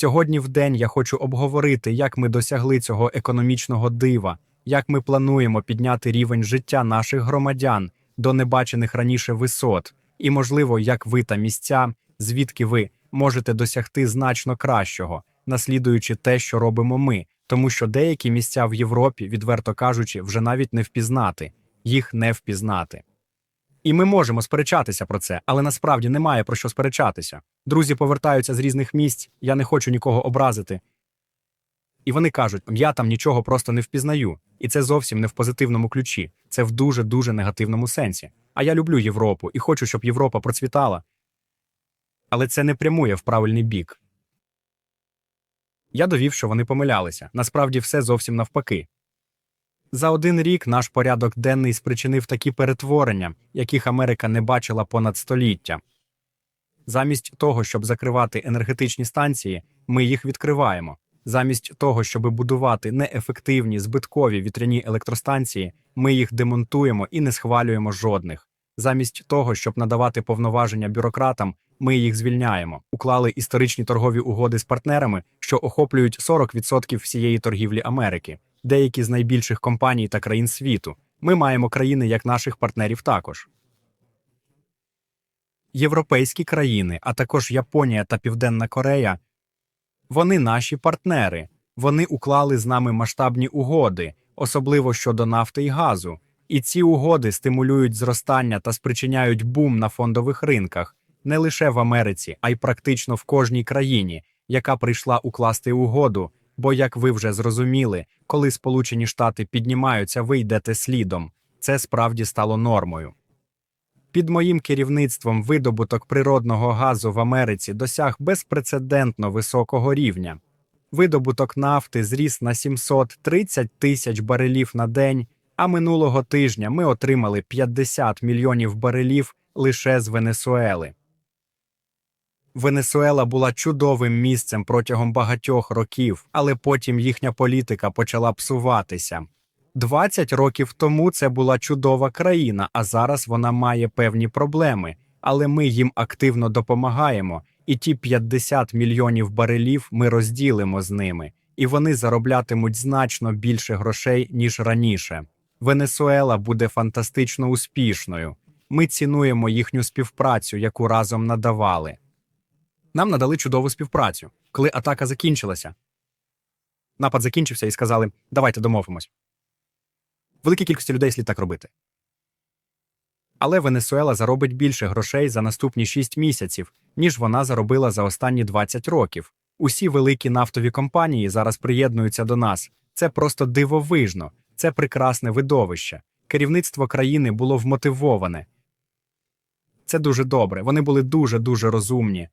Сьогодні в день я хочу обговорити, як ми досягли цього економічного дива, як ми плануємо підняти рівень життя наших громадян до небачених раніше висот, і, можливо, як ви та місця, звідки ви можете досягти значно кращого, наслідуючи те, що робимо ми, тому що деякі місця в Європі, відверто кажучи, вже навіть не впізнати, їх не впізнати. І ми можемо сперечатися про це, але насправді немає про що сперечатися. Друзі повертаються з різних місць, я не хочу нікого образити. І вони кажуть, я там нічого просто не впізнаю. І це зовсім не в позитивному ключі, це в дуже дуже негативному сенсі. А я люблю Європу і хочу, щоб Європа процвітала. Але це не прямує в правильний бік. Я довів, що вони помилялися. Насправді все зовсім навпаки. За один рік наш порядок денний спричинив такі перетворення, яких Америка не бачила понад століття. Замість того, щоб закривати енергетичні станції, ми їх відкриваємо. Замість того, щоб будувати неефективні збиткові вітряні електростанції, ми їх демонтуємо і не схвалюємо жодних. Замість того, щоб надавати повноваження бюрократам, ми їх звільняємо. Уклали історичні торгові угоди з партнерами, що охоплюють 40% всієї торгівлі Америки, деякі з найбільших компаній та країн світу. Ми маємо країни як наших партнерів також. Європейські країни, а також Японія та Південна Корея вони наші партнери. Вони уклали з нами масштабні угоди, особливо щодо нафти і газу. І ці угоди стимулюють зростання та спричиняють бум на фондових ринках не лише в Америці, а й практично в кожній країні, яка прийшла укласти угоду. Бо, як ви вже зрозуміли, коли Сполучені Штати піднімаються, ви йдете слідом. Це справді стало нормою. Під моїм керівництвом видобуток природного газу в Америці досяг безпрецедентно високого рівня. Видобуток нафти зріс на 730 тисяч барелів на день, а минулого тижня ми отримали 50 мільйонів барелів лише з Венесуели. Венесуела була чудовим місцем протягом багатьох років, але потім їхня політика почала псуватися. 20 років тому це була чудова країна, а зараз вона має певні проблеми, але ми їм активно допомагаємо, і ті 50 мільйонів барелів ми розділимо з ними, і вони зароблятимуть значно більше грошей, ніж раніше. Венесуела буде фантастично успішною. Ми цінуємо їхню співпрацю, яку разом надавали. Нам надали чудову співпрацю, коли атака закінчилася. Напад закінчився і сказали: давайте домовимось. Великій кількості людей слід так робити. Але Венесуела заробить більше грошей за наступні 6 місяців, ніж вона заробила за останні 20 років. Усі великі нафтові компанії зараз приєднуються до нас. Це просто дивовижно, це прекрасне видовище. Керівництво країни було вмотивоване. Це дуже добре. Вони були дуже дуже розумні.